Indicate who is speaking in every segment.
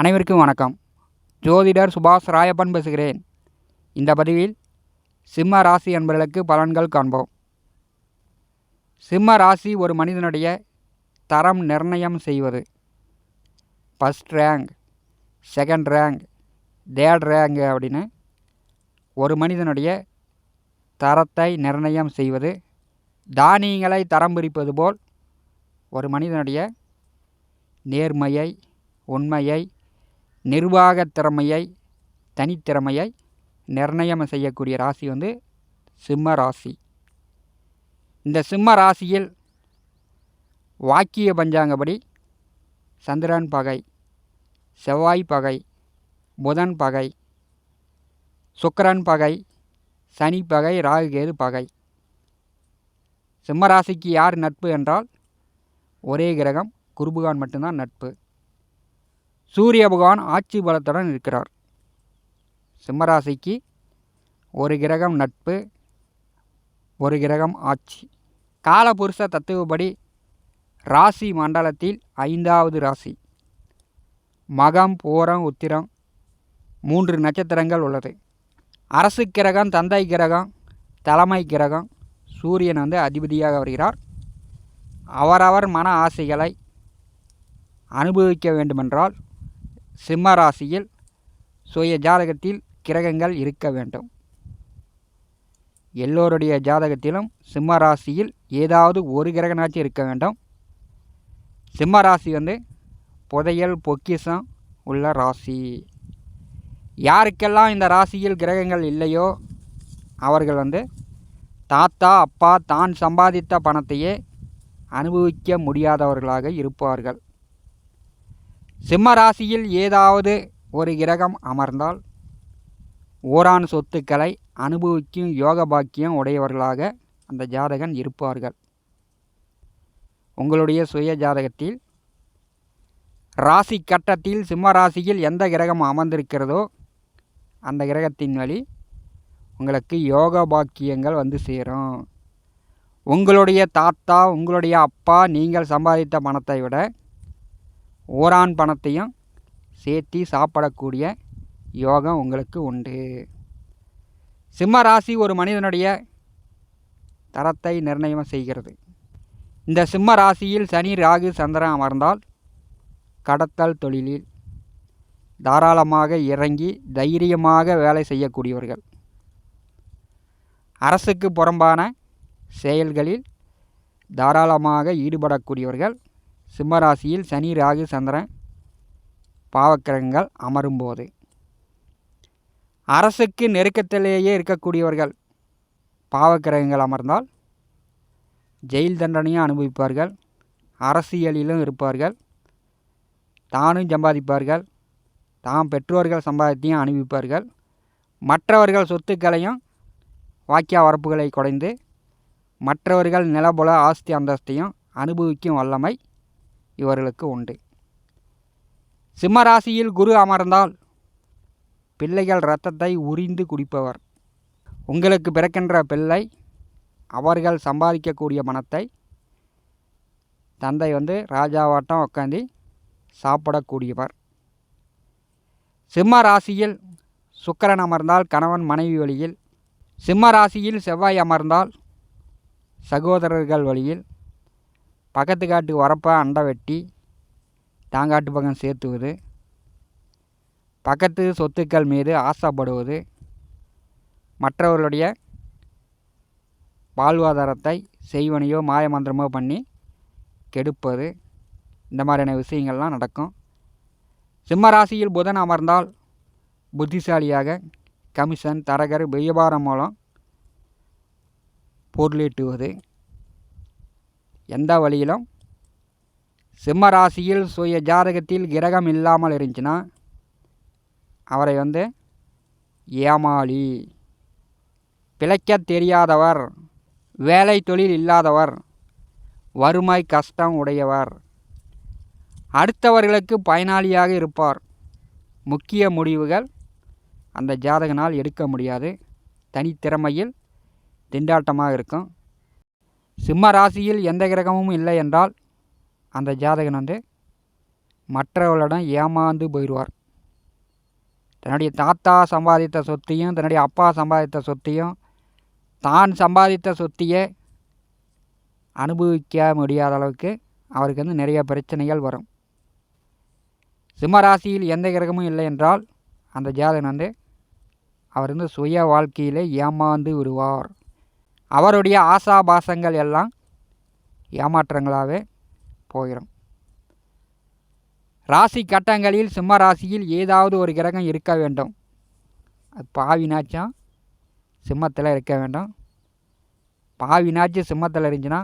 Speaker 1: அனைவருக்கும் வணக்கம். ஜோதிடர் சுபாஷ் ராயப்பன் பேசுகிறேன். இந்த பதிவில் சிம்ம ராசி என்பவர்களுக்கு பலன்கள் காண்போம். சிம்ம ராசி ஒரு மனிதனுடைய தரம் நிர்ணயம் செய்வது. First rank second rank third rank அப்படின்னு ஒரு மனிதனுடைய தரத்தை நிர்ணயம் செய்வது. தானியங்களை தரம் பிரிப்பது போல் ஒரு மனிதனுடைய நேர்மையை உண்மையை நிர்வாக திறமையை தனித்திறமையை நிர்ணயம் செய்யக்கூடிய ராசி வந்து சிம்ம ராசி. இந்த சிம்ம ராசியில் வாக்கிய பஞ்சாங்கப்படி சந்திரன் பகை செவ்வாய் பகை புதன் பகை சுக்கரன் பகை சனி பகை ராகுகேது பகை. சிம்மராசிக்கு யார் நட்பு என்றால் ஒரே கிரகம் குருபுகான் மட்டும்தான் நட்பு. சூரிய பகவான் ஆட்சி பலத்துடன் இருக்கிறார். சிம்மராசிக்கு ஒரு கிரகம் நட்பு ஒரு கிரகம் ஆட்சி. காலபுருஷ தத்துவப்படி ராசி மண்டலத்தில் ஐந்தாவது ராசி. மகம் பூரம் உத்திரம் மூன்று நட்சத்திரங்கள் உள்ளது. அரசு கிரகம் தந்தை கிரகம் தலைமை கிரகம் சூரியன் வந்து அதிபதியாக வருகிறார். அவரவர் மன ஆசைகளை அனுபவிக்க வேண்டுமென்றால் சிம்ம ராசியில் சுய ஜாதகத்தில் கிரகங்கள் இருக்க வேண்டும். எல்லோருடைய ஜாதகத்திலும் சிம்ம ராசியில் ஏதாவது ஒரு கிரகனாச்சும் இருக்க வேண்டும். சிம்ம ராசி வந்து புதையல் பொக்கிஷம் உள்ள ராசி. யாருக்கெல்லாம் இந்த ராசியில் கிரகங்கள் இல்லையோ அவர்கள் வந்து தாத்தா அப்பா தான் சம்பாதித்த பணத்தையே அனுபவிக்க முடியாதவர்களாக இருப்பார்கள். சிம்ம ராசியில் ஏதாவது ஒரு கிரகம் அமர்ந்தால் ஓரான் சொத்துக்களை அனுபவிக்கும் யோக பாக்கியம் உடையவர்களாக அந்த ஜாதகன் இருப்பார்கள். உங்களுடைய சுய ஜாதகத்தில் ராசி கட்டத்தில் சிம்ம ராசியில் எந்த கிரகம் அமர்ந்திருக்கிறதோ அந்த கிரகத்தின் வழி உங்களுக்கு யோக பாக்கியங்கள் வந்து சேரும். உங்களுடைய தாத்தா உங்களுடைய அப்பா நீங்கள் சம்பாதித்த பணத்தை விட ஓரான் பணத்தையும் சேர்த்தி சாப்பிடக்கூடிய யோகம் உங்களுக்கு உண்டு. சிம்ம ராசி ஒரு மனிதனுடைய தரத்தை நிர்ணயம் செய்கிறது. இந்த சிம்ம ராசியில் சனி ராகு சந்திரன் அமர்ந்தால் கடத்தல் தொழிலில் தாராளமாக இறங்கி தைரியமாக வேலை செய்யக்கூடியவர்கள். அரசுக்கு புறம்பான செயல்களில் தாராளமாக ஈடுபடக்கூடியவர்கள். சிம்மராசியில் சனி ராகு சந்திரன் பாவக்கிரகங்கள் அமரும்போது. அரசுக்கு நெருக்கத்திலேயே இருக்கக்கூடியவர்கள் பாவக்கிரகங்கள் அமர்ந்தால் ஜெயில் தண்டனையும் அனுபவிப்பார்கள். அரசியலிலும் இருப்பார்கள். தானும் சம்பாதிப்பார்கள். தாம் பெற்றோர்கள் சம்பாதத்தையும் அனுபவிப்பார்கள். மற்றவர்கள் சொத்துக்களையும் வாக்கிய வரப்புகளை குறைந்து மற்றவர்கள் நிலபுல ஆஸ்தி அந்தஸ்தையும் அனுபவிக்கும் வல்லமை இவர்களுக்கு உண்டு. சிம்மராசியில் குரு அமர்ந்தால் பிள்ளைகள் இரத்தத்தை உறிந்து குடிப்பவர். உங்களுக்கு பிறக்கின்ற பிள்ளை அவர்கள் சம்பாதிக்கக்கூடிய பணத்தை தந்தை வந்து ராஜாவாட்டம் உட்காந்து சாப்பிடக்கூடியவர். சிம்ம ராசியில் சுக்கரன் அமர்ந்தால் கணவன் மனைவி வழியில். சிம்ம ராசியில் செவ்வாய் அமர்ந்தால் சகோதரர்கள் வழியில். பக்கத்து காட்டு வரப்பை அண்டை வெட்டி தாங்காட்டு பக்கம் சேர்த்துவது பக்கத்து சொத்துக்கள் மீது ஆசைப்படுவது மற்றவர்களுடைய வாழ்வாதாரத்தை செய்வனையோ மாயமந்திரமோ பண்ணி கெடுப்பது இந்த மாதிரியான விஷயங்கள்லாம் நடக்கும். சிம்ம ராசியில் புதன் அமர்ந்தால் புத்திசாலியாக கமிஷன் தரகர் வியாபாரம் மூலம் பொருளீட்டுவது. எந்த வழியிலும்? சிம்ம ராசியில் சுய ஜாதகத்தில் கிரகம் இல்லாமல் இருந்துச்சுன்னா அவரை வந்து ஏமாளி. பிழைக்க தெரியாதவர் வேலை தொழில் இல்லாதவர் வறுமை கஷ்டம் உடையவர். அடுத்தவர்களுக்கு பயனாளியாக இருப்பார். முக்கிய முடிவுகள் அந்த ஜாதகனால் எடுக்க முடியாது. தனித்திறமையில் திண்டாட்டமாக இருக்கும். சிம்ம ராசியில் எந்த கிரகமும் இல்லை என்றால் அந்த ஜாதகன் வந்து மற்றவர்களிடம் ஏமாந்து போயிடுவார். தன்னுடைய தாத்தா சம்பாதித்த சொத்தையும் தன்னுடைய அப்பா சம்பாதித்த சொத்தையும் தான் சம்பாதித்த சொத்தையே அனுபவிக்க முடியாத அளவுக்கு அவருக்கு வந்து நிறைய பிரச்சனைகள் வரும். சிம்ம ராசியில் எந்த கிரகமும் இல்லை என்றால் அந்த ஜாதகன் வந்து அவர் வந்து சுய வாழ்க்கையிலே ஏமாந்து விடுவார். அவருடைய ஆசாபாசங்கள் எல்லாம் ஏமாற்றங்களாகவே போயிடும் ராசி கட்டங்களில் சிம்ம ராசியில் ஏதாவது ஒரு கிரகம் இருக்க வேண்டும். அது பாவினாச்சும் சிம்மத்தில் இருக்க வேண்டும். பாவினாச்சும் சிம்மத்தில் இருந்துச்சுன்னா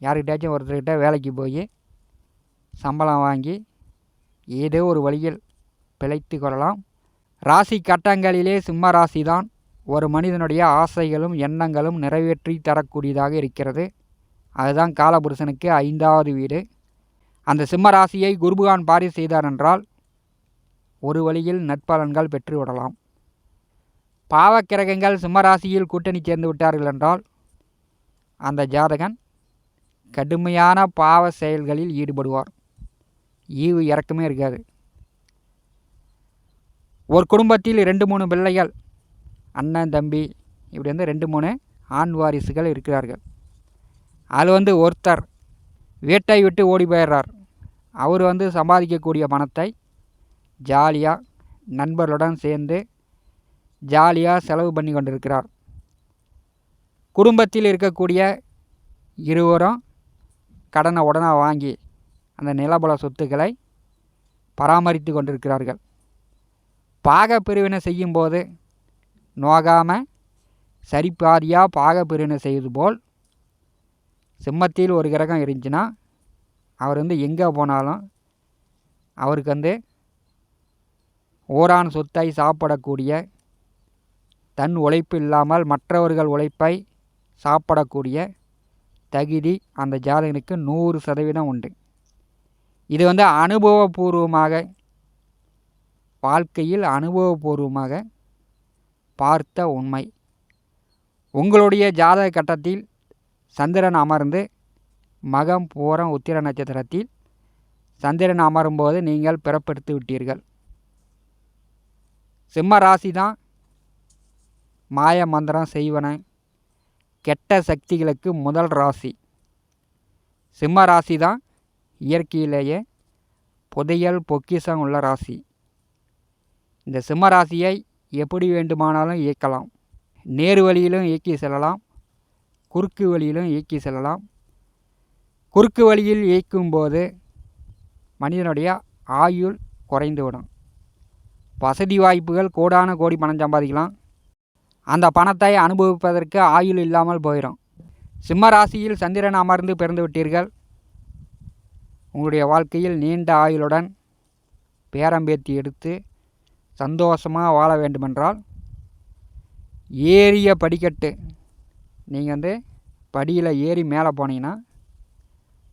Speaker 1: யாருக்கிட்டாச்சும் ஒருத்தர்கிட்ட வேலைக்கு போய் சம்பளம் வாங்கி ஏதோ ஒரு வழியில் பிழைத்து கொள்ளலாம். ராசி கட்டங்களிலே சிம்ம ராசி தான் ஒரு மனிதனுடைய ஆசைகளும் எண்ணங்களும் நிறைவேற்றி தரக்கூடியதாக இருக்கிறது. அதுதான் காலபுருஷனுக்கு ஐந்தாவது வீடு. அந்த சிம்ம ராசியை குருபகான் பாரி செய்தார் என்றால் ஒரு வழியில் நட்பலன்கள் பெற்று விடலாம். பாவக்கிரகங்கள் சிம்மராசியில் கூட்டணி சேர்ந்து விட்டார்கள் என்றால் அந்த ஜாதகன் கடுமையான பாவ செயல்களில் ஈடுபடுவார். ஈவு இறக்கமே இருக்காது. ஒரு குடும்பத்தில் ரெண்டு மூணு பிள்ளைகள் அண்ணன் தம்பி இப்படி வந்து ரெண்டு மூணு ஆண் வாரிசுகள் இருக்கிறார்கள். அதில் வந்து ஒருத்தர் வீட்டை விட்டு ஓடி போயிடுறார். அவர் வந்து சம்பாதிக்கக்கூடிய பணத்தை ஜாலியாக நண்பர்களுடன் சேர்ந்து ஜாலியாக செலவு பண்ணி கொண்டிருக்கிறார். குடும்பத்தில் இருக்கக்கூடிய இருவரும் கடனை உடனே வாங்கி அந்த நிலபல சொத்துக்களை பராமரித்து கொண்டிருக்கிறார்கள். பாக பிரிவினை செய்யும்போது நோகாமல் சரிபாதியாக பாகப்பிரிவினை செய்வது போல் சிம்மத்தில் ஒரு கிரகம் இருந்துச்சுன்னா அவர் வந்து எங்கே போனாலும் அவருக்கு வந்து ஓரான் சொத்தை சாப்பிடக்கூடிய தன் உழைப்பு இல்லாமல் மற்றவர்கள் உழைப்பை சாப்பிடக்கூடிய தகுதி அந்த ஜாதகனுக்கு நூறு சதவீதம் உண்டு. இது வந்து அனுபவபூர்வமாக வாழ்க்கையில் அனுபவபூர்வமாக பார்த்த உண்மை. உங்களுடைய ஜாதக கட்டத்தில் சந்திரன் அமர்ந்து மகம் பூரம் உத்திர நட்சத்திரத்தில் சந்திரன் அமரும்போது நீங்கள் பிறப்பெடுத்து விட்டீர்கள். சிம்ம ராசி தான் மாய மந்திரம் செய்வன. கெட்ட சக்திகளுக்கு முதல் ராசி. சிம்ம ராசி தான் இயற்கையிலேயே புதையல் பொக்கிஷம் உள்ள ராசி. இந்த சிம்ம ராசியை எப்படி வேண்டுமானாலும் இயக்கலாம். நேர் வழியிலும் இயக்கி செல்லலாம். குறுக்கு வழியிலும் இயக்கி செல்லலாம். குறுக்கு வழியில் இயக்கும்போது மனிதனுடைய ஆயுள் குறைந்துவிடும். வசதி வாய்ப்புகள் கோடான கோடி பணம் சம்பாதிக்கலாம். அந்த பணத்தை அனுபவிப்பதற்கு ஆயுள் இல்லாமல் போயிடும் சிம்ம ராசியில் சந்திரன் அமர்ந்து பிறந்து விட்டீர்கள். உங்களுடைய வாழ்க்கையில் நீண்ட ஆயுளுடன் பேரம்பேத்தி எடுத்து சந்தோஷமாக வாழ வேண்டுமென்றால் ஏறிய படிக்கட்டு. நீங்கள் வந்து படியில் ஏறி மேலே போனீங்கன்னா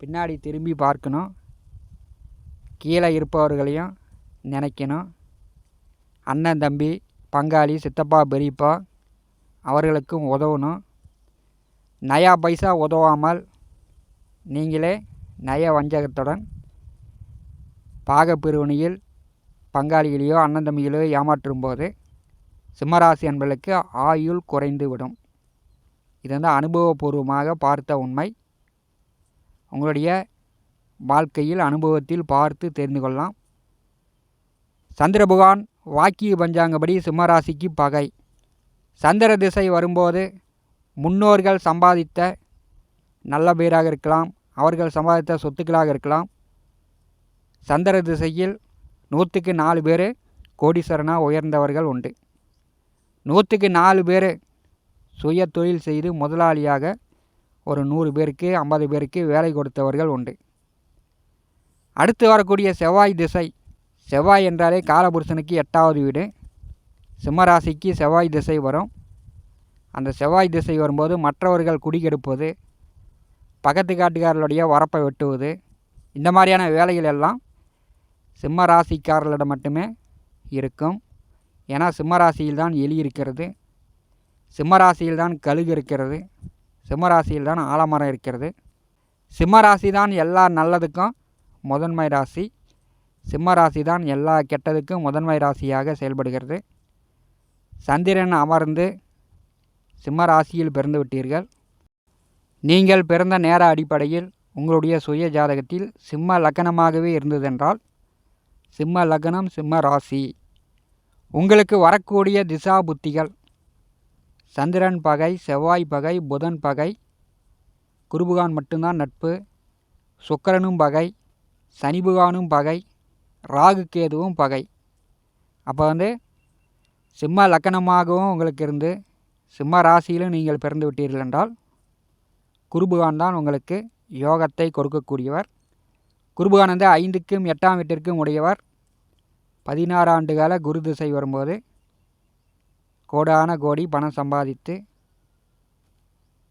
Speaker 1: பின்னாடி திரும்பி பார்க்கணும். கீழே இருப்பவர்களையும் நினைக்கணும். அண்ணன் தம்பி பங்காளி சித்தப்பா பெரியப்பா அவர்களுக்கும் உதவணும். நயா பைசா உதவாமல் நீங்களே நய வஞ்சகத்துடன் பாகப்பிரிவினையில் பங்காளிகளையோ அண்ணன் தம்பிகளையோ ஏமாற்றும் போது சிம்மராசி அன்பர்களுக்கு ஆயுள் குறைந்து விடும் இது வந்து அனுபவபூர்வமாக பார்த்த உண்மை. உங்களுடைய வாழ்க்கையில் அனுபவத்தில் பார்த்து தெரிந்து கொள்ளலாம். சந்திரபகவான் வாக்கிய பஞ்சாங்கப்படி சிம்மராசிக்கு பகை. சந்திர திசை வரும்போது முன்னோர்கள் சம்பாதித்த நல்ல பேராக இருக்கலாம் அவர்கள் சம்பாதித்த சொத்துக்களாக இருக்கலாம். சந்திர திசையில் நூற்றுக்கு நாலு பேர் கோடீஸ்வரனாக உயர்ந்தவர்கள் உண்டு. நூற்றுக்கு நாலு பேர் சுய தொழில் செய்து முதலாளியாக ஒரு நூறு பேருக்கு ஐம்பது பேருக்கு வேலை கொடுத்தவர்கள் உண்டு. அடுத்து வரக்கூடிய செவ்வாய் திசை. செவ்வாய் என்றாலே காலபுருஷனுக்கு எட்டாவது வீடு. சிம்மராசிக்கு செவ்வாய் திசை வரும். அந்த செவ்வாய் திசை வரும்போது மற்றவர்கள் குடிகெடுப்பது பக்கத்து காட்டுக்காரர்களுடைய வரப்பை வெட்டுவது இந்த மாதிரியான வேலைகள் எல்லாம் சிம்ம ராசிக்காரர்களிடம் மட்டுமே இருக்கும். ஏன்னா சிம்ம ராசியில் தான் எலி இருக்கிறது. சிம்ம ராசியில் தான் கழுகு இருக்கிறது. சிம்ம ராசியில் தான் ஆலமரம் இருக்கிறது. சிம்ம ராசி தான் எல்லா நல்லதுக்கும் முதன்மை ராசி. சிம்ம ராசி தான் எல்லா கெட்டதுக்கும் முதன்மை ராசியாக செயல்படுகிறது. சந்திரன் அமர்ந்து சிம்ம ராசியில் பிறந்து விட்டீர்கள். நீங்கள் பிறந்த நேர அடிப்படையில் உங்களுடைய சுய ஜாதகத்தில் சிம்ம லக்கணமாகவே இருந்ததென்றால் சிம்ம லக்னம் சிம்ம ராசி. உங்களுக்கு வரக்கூடிய திசா புத்திகள். சந்திரன் பகை செவ்வாய் பகை புதன் பகை. குருபுகான் மட்டும்தான் நட்பு. சுக்கரனும் பகை. சனிபுகானும் பகை. ராகு கேதுவும் பகை. அப்போ வந்து சிம்ம லக்கணமாகவும் உங்களுக்கு இருந்து சிம்ம ராசியிலும் நீங்கள் பிறந்து விட்டீர்கள் என்றால் குருபுகான் தான் உங்களுக்கு யோகத்தை கொடுக்கக்கூடியவர். குருபுகான் ஐந்துக்கும் எட்டாம் வீட்டிற்கும் உடையவர். பதினாறு ஆண்டு கால குரு திசை வரும்போது கோடான கோடி பணம் சம்பாதித்து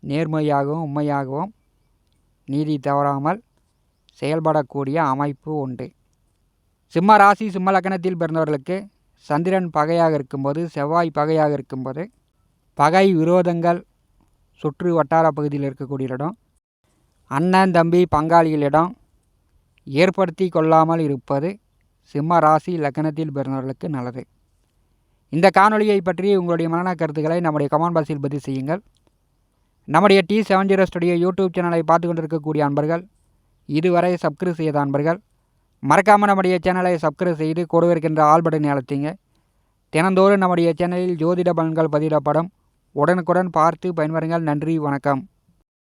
Speaker 1: நேர்மையாகவும் உண்மையாகவும் நீதி தவறாமல் செயல்படக்கூடிய அமைப்பு உண்டு. சிம்ம ராசி சிம்ம லக்கணத்தில் பிறந்தவர்களுக்கு சந்திரன் பகையாக இருக்கும்போது செவ்வாய் பகையாக இருக்கும்போது பகை விரோதங்கள் சுற்று வட்டார பகுதியில் இருக்கக்கூடிய இடம். அண்ணன் தம்பி பங்காளிகளிடம் ஏற்படுத்தி கொள்ளாமல் இருப்பது சிம்ம ராசி லக்கணத்தில் பிறந்தவர்களுக்கு நல்லது. இந்த காணொலியை பற்றி உங்களுடைய மரண கருத்துக்களை நம்முடைய கமெண்ட் பாக்ஸில் பதிவு செய்யுங்கள். நம்முடைய T seven zero studio YouTube சேனலை பார்த்து கொண்டிருக்கக்கூடிய அன்பர்கள் இதுவரை சப்ஸ்கிரைப் செய்த அன்பர்கள் மறக்காமல் நம்முடைய சேனலை சப்ஸ்கிரைப் செய்து கொடுவிருக்கின்ற இருக்கின்ற ஆல் பட்டனை அழுத்திங்க. தினந்தோறும் நம்முடைய சேனலில் ஜோதிட பலன்கள் பதிவிடப்படும். உடனுக்குடன் பார்த்து பயன்பெறுங்கள். நன்றி வணக்கம்.